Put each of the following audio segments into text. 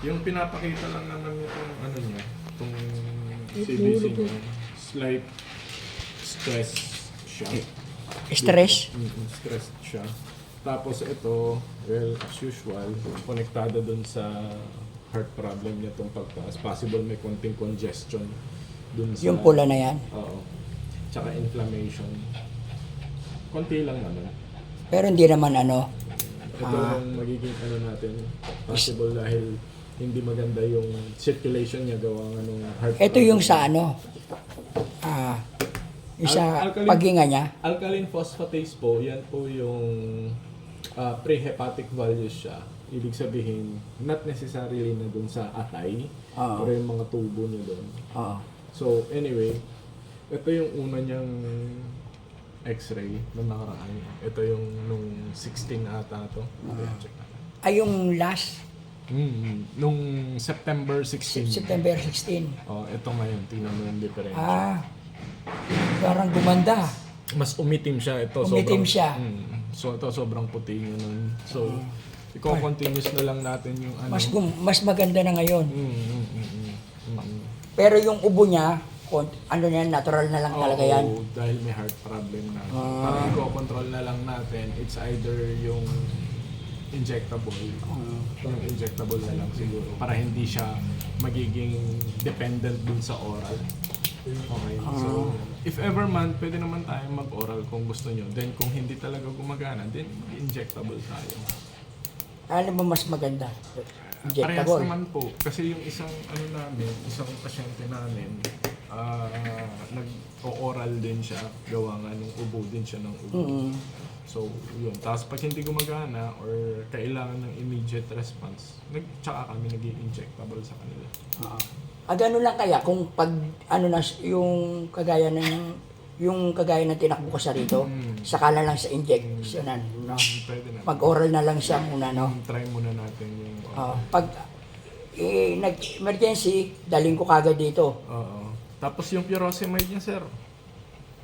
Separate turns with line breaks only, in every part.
Yung pinapakita lang naman itong ano niya, itong CBC niya, slight stress siya.
Stress?
Mm, stressed siya. Tapos ito, well, as usual, konektado dun sa heart problem niya itong pagtaas. Possible may konting congestion dun sa...
Yung pula na yan.
Oo. Tsaka inflammation. Konti lang naman.
Pero hindi naman ano.
Ito
Ah.
yung magiging ano natin. Possible dahil hindi maganda yung circulation niya gawa nga nung heart
Ito yung sa ano. Ah, yung sa
Al- alkaline-
paghinga niya.
Alkaline phosphatase po, yan po yung ah, pre-hepatic values siya. Ibig sabihin, not necessarily na dun sa atay,
Oo.
pero yung mga tubo niya dun.
Oo.
So, anyway, ito yung una niyang x-ray na nakaraan. Ito yung nung 16 ata to. Okay, check natin.
Ay, yung last,
Mm, nung September 16.
September 16.
Oh, ito ngayon, tingnan mo yung difference.
Ah, parang gumanda.
Mas umitim siya ito.
Umitim
sobrang,
siya.
Mm, so ito sobrang puti nun. So, i-continuous na lang natin yung ano.
Mas gum- mas maganda na ngayon.
Mm, mm, mm, mm, mm.
Pero yung ubo niya, ano yan, natural na lang talaga yan.
Oo, dahil may heart problem na.
Ah.
Parang i-control na lang natin. It's either yung injectable. Yung injectable na lang siguro. Para hindi siya magiging dependent dun sa oral. Okay. So, if ever man, pwede naman tayong mag-oral kung gusto nyo. Then, kung hindi talaga gumagana, then injectable tayo.
Ano ba mas maganda?
Parehas
Injectable.
naman po. Kasi yung isang ano namin, isang pasyente namin, ah, nag-oral din siya. Gawa nga nung ubo din siya ng ubo.
Mm.
So, yun. Tapos pag hindi gumagana or kailangan ng immediate response, nag tsaka kami nag injectable sa kanila.
Oo. Ah, ganun lang kaya kung pag ano na yung kagaya ng yung kagaya ng tinakbo ko sa rito,
Mm.
saka na lang sa injectionan, no?
Pwede na.
Mag-oral na lang siya muna, no?
Try muna natin yung...
Oo. pag eh, nag-emergency, daling ko kagad dito.
Oo. Tapos yung furosemide niya, sir.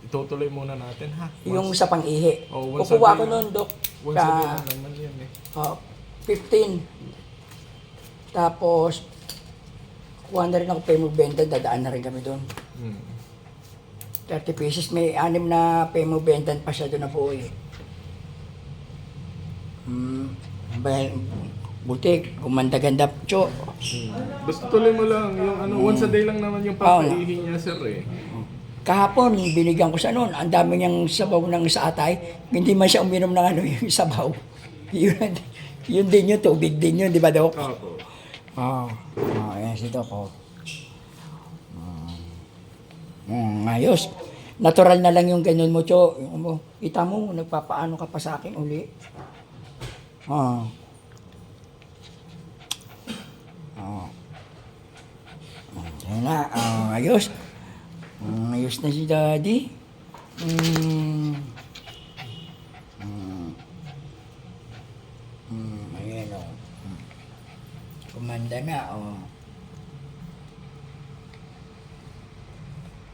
Itutuloy muna natin, ha?
Yung sa pang-ihi.
Oh, once
Kukuha ko nun, Dok.
Once a day lang naman yan, eh.
Oh, 15. Tapos, kuha na rin ako Pemo Benta, dadaan na rin kami doon.
Hmm.
30 pieces, may anim na Pemo Benta pa siya doon na po eh. Hmm, bahal, buti, gumanda-ganda. Cho,
Basta tuloy mo lang. Yung ano, once a day lang naman yung papaihi niya, sir, eh.
Kahapon, binigyan ko sa noon, ang dami niyang sabaw ng sa atay, hindi man siya uminom ng ano yung sabaw. yun, yun din yun, tubig din yun, di ba, Dok?
Opo.
Oo. Oh, ayan si Doc. Oh. Mm, ayos. Natural na lang yung ganyan mo, Cho. Yung mo, kita mo, nagpapaano ka pa sa akin uli. Oo. Oo. Ayan na, ah, ayos. Ayos na si Daddy. Mm. Mm. Mm, ayan o. Kumanda na, oh.